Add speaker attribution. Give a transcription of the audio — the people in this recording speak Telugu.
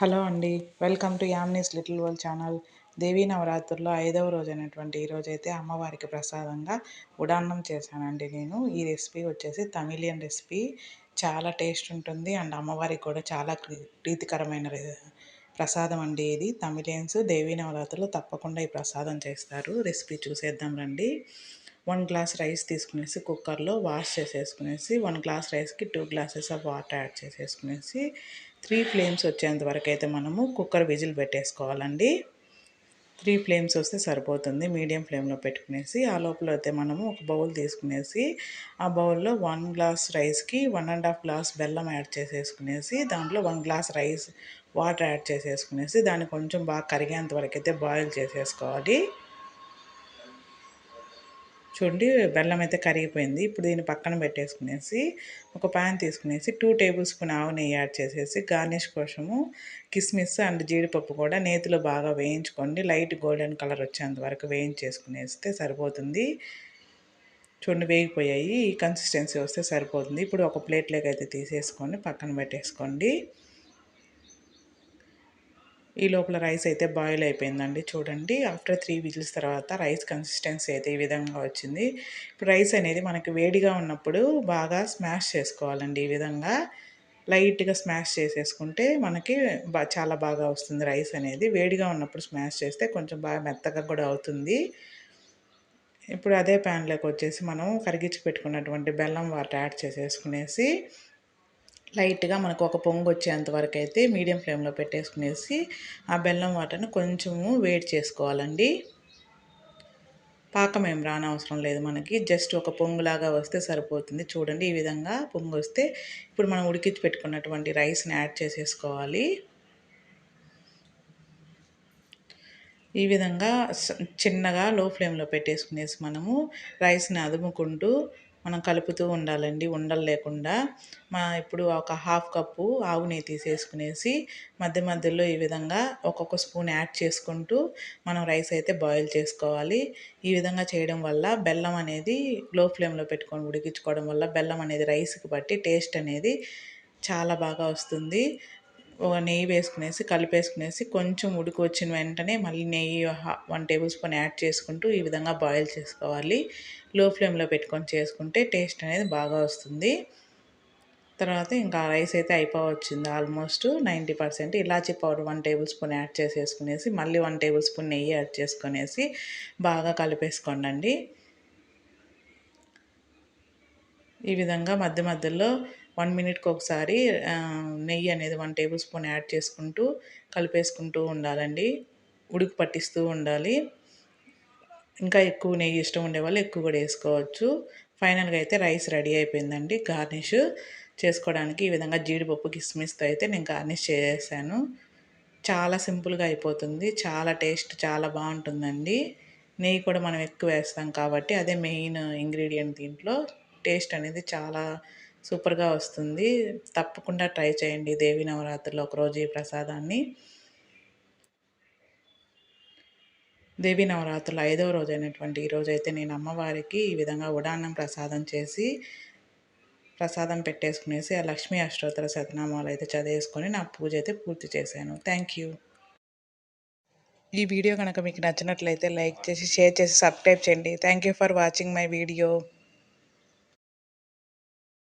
Speaker 1: హలో అండి. Welcome to యామ్నీస్ little world channel. Devi నవరాత్రుల్లో ఐదవ రోజు అయినటువంటి ఈరోజు అయితే అమ్మవారికి ప్రసాదంగా ఉడాన్నం చేశానండి నేను. ఈ రెసిపీ వచ్చేసి తమిళియన్ రెసిపీ. చాలా టేస్ట్ ఉంటుంది అండ్ అమ్మవారికి కూడా చాలా ప్రీతికరమైన ప్రసాదం అండి ఇది. తమిళియన్స్ దేవీ నవరాత్రులు తప్పకుండా ఈ ప్రసాదం చేస్తారు. రెసిపీ చూసేద్దాం రండి. వన్ గ్లాస్ రైస్ తీసుకునేసి కుక్కర్లో వాష్ చేసేసుకునేసి వన్ గ్లాస్ రైస్కి two glasses of water add చేసేసుకునేసి three flames వచ్చేంత వరకు అయితే మనము కుక్కర్ విజిల్ పెట్టేసుకోవాలండి. త్రీ ఫ్లేమ్స్ వస్తే సరిపోతుంది. మీడియం ఫ్లేమ్లో పెట్టుకునేసి ఆ లోపల అయితే మనము ఒక బౌల్ తీసుకునేసి ఆ బౌల్లో వన్ గ్లాస్ రైస్కి వన్ అండ్ హాఫ్ గ్లాస్ బెల్లం యాడ్ చేసేసుకునేసి దాంట్లో one glass rice water add చేసేసుకునేసి దాన్ని కొంచెం బాగా కరిగేంత వరకు అయితే బాయిల్ చేసేసుకోవాలి. చూడండి బెల్లం అయితే కరిగిపోయింది. ఇప్పుడు దీన్ని పక్కన పెట్టేసుకునేసి ఒక ప్యాన్ తీసుకునేసి టూ టేబుల్ స్పూన్ ఆవు నెయ్యి యాడ్ చేసేసి గార్నిష్ కోసము కిస్మిస్ అండ్ జీడిపప్పు కూడా నేతిలో బాగా వేయించుకోండి. లైట్ గోల్డెన్ కలర్ వచ్చేంత వరకు వేయించేసుకునేస్తే సరిపోతుంది. చూడండి వేగిపోయాయి. ఈ కన్సిస్టెన్సీ వస్తే సరిపోతుంది. ఇప్పుడు ఒక ప్లేట్లోకి అయితే తీసేసుకొని పక్కన పెట్టేసుకోండి. ఈ లోపల రైస్ అయితే బాయిల్ అయిపోయిందండి. చూడండి ఆఫ్టర్ త్రీ విజిల్స్ తర్వాత రైస్ కన్సిస్టెన్సీ అయితే ఈ విధంగా వచ్చింది. ఇప్పుడు రైస్ అనేది మనకి వేడిగా ఉన్నప్పుడు బాగా స్మాష్ చేసుకోవాలండి ఈ విధంగా. లైట్గా స్మాష్ చేసేసుకుంటే మనకి బా చాలా బాగా వస్తుంది రైస్ అనేది. వేడిగా ఉన్నప్పుడు స్మాష్ చేస్తే కొంచెం బాగా మెత్తగా కూడా అవుతుంది. ఇప్పుడు అదే ప్యాన్లోకి వచ్చేసి మనం కరిగించి పెట్టుకున్నటువంటి బెల్లం వాటర్ యాడ్ చేసేసుకునేసి లైట్గా మనకు ఒక పొంగు వచ్చేంత వరకు అయితే మీడియం ఫ్లేమ్లో పెట్టేసుకునేసి ఆ బెల్లం వాటర్ని కొంచెము వేడి చేసుకోవాలండి. పాకం ఏం రానవసరం లేదు మనకి. జస్ట్ ఒక పొంగులాగా వస్తే సరిపోతుంది. చూడండి ఈ విధంగా పొంగు వస్తే ఇప్పుడు మనం ఉడికించి పెట్టుకున్నటువంటి రైస్ని యాడ్ చేసేసుకోవాలి. ఈ విధంగా చిన్నగా లో ఫ్లేమ్లో పెట్టేసుకునేసి మనము రైస్ని అదుముకుంటూ మనం కలుపుతూ ఉండాలండి ఉండలు లేకుండా మా ఇప్పుడు ఒక హాఫ్ కప్పు ఆవు నెయ్యి తీసేసుకునేసి మధ్య మధ్యలో ఈ విధంగా ఒక్కొక్క స్పూన్ యాడ్ చేసుకుంటూ మనం రైస్ అయితే బాయిల్ చేసుకోవాలి. ఈ విధంగా చేయడం వల్ల బెల్లం అనేది లో ఫ్లేమ్లో పెట్టుకొని ఉడికించుకోవడం వల్ల బెల్లం అనేది రైస్కి బట్టి టేస్ట్ అనేది చాలా బాగా వస్తుంది. నెయ్యి వేసుకునేసి కలిపేసుకునేసి కొంచెం ఉడికి వచ్చిన వెంటనే మళ్ళీ నెయ్యి వన్ టేబుల్ స్పూన్ యాడ్ చేసుకుంటూ ఈ విధంగా బాయిల్ చేసుకోవాలి. లో ఫ్లేమ్లో పెట్టుకొని చేసుకుంటే టేస్ట్ అనేది బాగా వస్తుంది. తర్వాత ఇంకా రైస్ అయితే అయిపోవచ్చింది ఆల్మోస్ట్ నైంటీ పర్సెంట్. ఇలాచీ powder one tablespoon add చేసేసుకునేసి మళ్ళీ వన్ టేబుల్ స్పూన్ నెయ్యి యాడ్ చేసుకునేసి బాగా కలిపేసుకోండి ఈ విధంగా మధ్య మధ్యలో వన్ మినిట్కి ఒకసారి నెయ్యి అనేది వన్ టేబుల్ స్పూన్ యాడ్ చేసుకుంటూ కలిపేసుకుంటూ ఉండాలండి. ఉడుకు పట్టిస్తూ ఉండాలి. ఇంకా ఎక్కువ నెయ్యి ఇష్టం ఉండే వాళ్ళు ఎక్కువ కూడా వేసుకోవచ్చు. ఫైనల్గా అయితే రైస్ రెడీ అయిపోయిందండి. గార్నిష్ చేసుకోవడానికి ఈ విధంగా జీడిపప్పు కిస్మిస్తో అయితే నేను గార్నిష్ చేసాను. చాలా సింపుల్గా అయిపోతుంది. చాలా టేస్ట్ చాలా బాగుంటుందండి. నెయ్యి కూడా మనం ఎక్కువ వేస్తాం కాబట్టి అదే మెయిన్ ఇంగ్రీడియంట్ దీంట్లో. టేస్ట్ అనేది చాలా సూపర్గా వస్తుంది. తప్పకుండా ట్రై చేయండి దేవి నవరాత్రిలో ఒకరోజు ఈ ప్రసాదాన్ని. దేవి నవరాత్రులు ఐదవ రోజు అయినటువంటి ఈరోజు అయితే నేను అమ్మవారికి ఈ విధంగా ఉడాన్నం ప్రసాదం చేసి ప్రసాదం పెట్టేసుకునేసి ఆ లక్ష్మీ అష్టోత్తర శతనామాలు అయితే చదివేసుకొని నా పూజ అయితే పూర్తి చేశాను. Thank you. ఈ వీడియో కనుక మీకు నచ్చినట్లయితే లైక్ చేసి షేర్ చేసి సబ్స్క్రైబ్ చేయండి. Thank you for watching my video.